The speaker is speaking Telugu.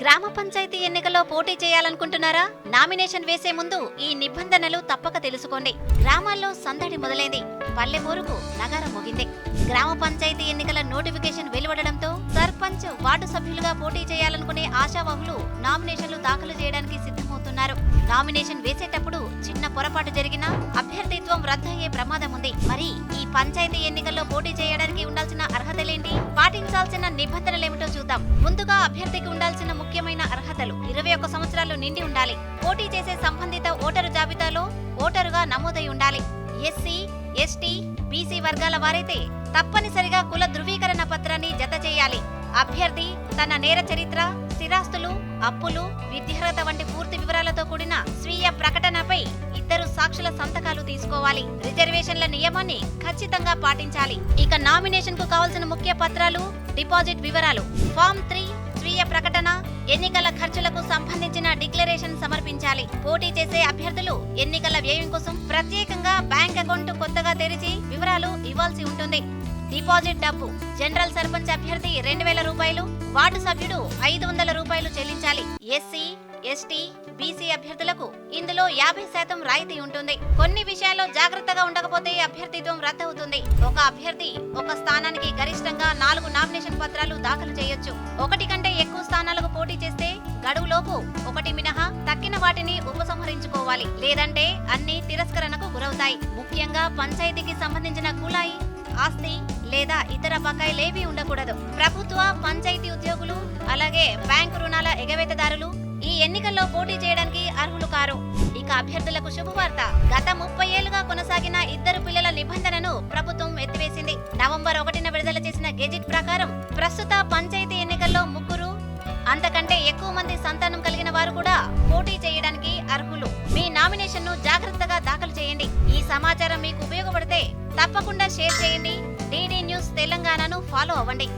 గ్రామ పంచాయతీ ఎన్నికల్లో పోటీ చేయాలనుకుంటున్నారా? నామినేషన్ వేసే ముందు ఈ నిబంధనలు తప్పక తెలుసుకోండి. గ్రామాల్లో సందడి మొదలైంది. పల్లెమూరుకు నగరం ముగింది. గ్రామ పంచాయతీ ఎన్నికల నోటిఫికేషన్ వెలువడడంతో సర్పంచ్ వార్డు సభ్యులుగా పోటీ చేయాలనుకునే ఆశావాహులు నామినేషన్లు దాఖలు చేయడానికి సిద్ధమవుతున్నారు. నామినేషన్ వేసేటప్పుడు చిన్న పొరపాటు జరిగినా అభ్యర్థిత్వం రద్దయ్యే ప్రమాదం ఉంది. మరి ఈ పంచాయతీ ఎన్నికల్లో పోటీ చేయ పాటించాల్సిన నిబంధనలేమిటో చూద్దాం. ముందుగా అభ్యర్థికి ఉండాల్సిన ముఖ్యమైన అర్హతలు. ఇరవై ఒక్క సంవత్సరాలు నిండి ఉండాలి. పోటీ చేసే సంబంధిత ఓటరు జాబితాలో ఓటరుగా నమోదై ఉండాలి. ఎస్సీ ఎస్టీ బీసీ వర్గాల వారైతే తప్పనిసరిగా కుల ధృవీకరణ పత్రాన్ని జత చేయాలి. అభ్యర్థి తన నేర చరిత్ర స్థిరాస్తులు అప్పులు విద్యార్హత వంటి పూర్తి వివరాలతో కూడిన స్వీయ ప్రకటన ఇద్దరు సంతకాలు తీసుకోవాలి. రిజర్వేషన్ల నియమాన్ని ఖచ్చితంగా పాటించాలి. ఇక నామినేషన్కు కావాల్సిన ముఖ్య పత్రాలు డిపాజిట్ వివరాలు. ఫామ్ త్రీ స్వీయ ప్రకటన ఎన్నికల ఖర్చులకు సంబంధించిన డిక్లరేషన్ సమర్పించాలి. పోటీ చేసే అభ్యర్థులు ఎన్నికల వ్యయం కోసం ప్రత్యేకంగా బ్యాంక్ అకౌంట్ కొత్తగా తెరిచి వివరాలు ఇవ్వాల్సి ఉంటుంది. డిపాజిట్ డబ్బు జనరల్ సర్పంచ్ అభ్యర్థి రెండు వేల రూపాయలు వార్డు సభ్యుడు ఐదు వందల రూపాయలు చెల్లించాలి. ఎస్సీ ఎస్టీ బీసీ అభ్యర్థులకు ఇందులో యాభై శాతం రాయితీ ఉంటుంది. కొన్ని విషయాల్లో జాగ్రత్తగా ఉండకపోతే అభ్యర్థిత్వం రద్దవుతుంది. ఒక అభ్యర్థి ఒక స్థానానికి గరిష్టంగా నాలుగు నామినేషన్ పత్రాలు దాఖలు చేయొచ్చు. ఒకటి కంటే ఎక్కువ స్థానాలకు పోటీ చేస్తే గడువులోపు ఒకటి మినహా తక్కిన వాటిని ఉపసంహరించుకోవాలి. లేదంటే అన్ని తిరస్కరణకు గురవుతాయి. ముఖ్యంగా పంచాయతీకి సంబంధించిన కులాయి ఆస్తి లేదా ఇతర బకాయిలేవీ ఉండకూడదు. ప్రభుత్వ పంచాయతీ ఉద్యోగులు అలాగే బ్యాంకు రుణాల ఎగవేతదారులు ఈ ఎన్నికల్లో పోటీ చేయడానికి అర్హులు కారు. ఇక అభ్యర్థులకు శుభవార్త. గత ముప్పై ఏళ్ళుగా కొనసాగిన ఇద్దరు పిల్లల నిబంధనను ప్రభుత్వం ఎత్తివేసింది. నవంబర్ ఒకటిన విడుదల చేసిన గెజిట్ ప్రకారం ప్రస్తుత పంచాయతీ ఎన్నిక అంతకంటే ఎక్కువ మంది సంతానం కలిగిన వారు కూడా పోటీ చేయడానికి అర్హులు. మీ నామినేషన్ను జాగ్రత్తగా దాఖలు చేయండి. ఈ సమాచారం మీకు ఉపయోగపడితే తప్పకుండా షేర్ చేయండి. డీడీ న్యూస్ తెలంగాణను ఫాలో అవ్వండి.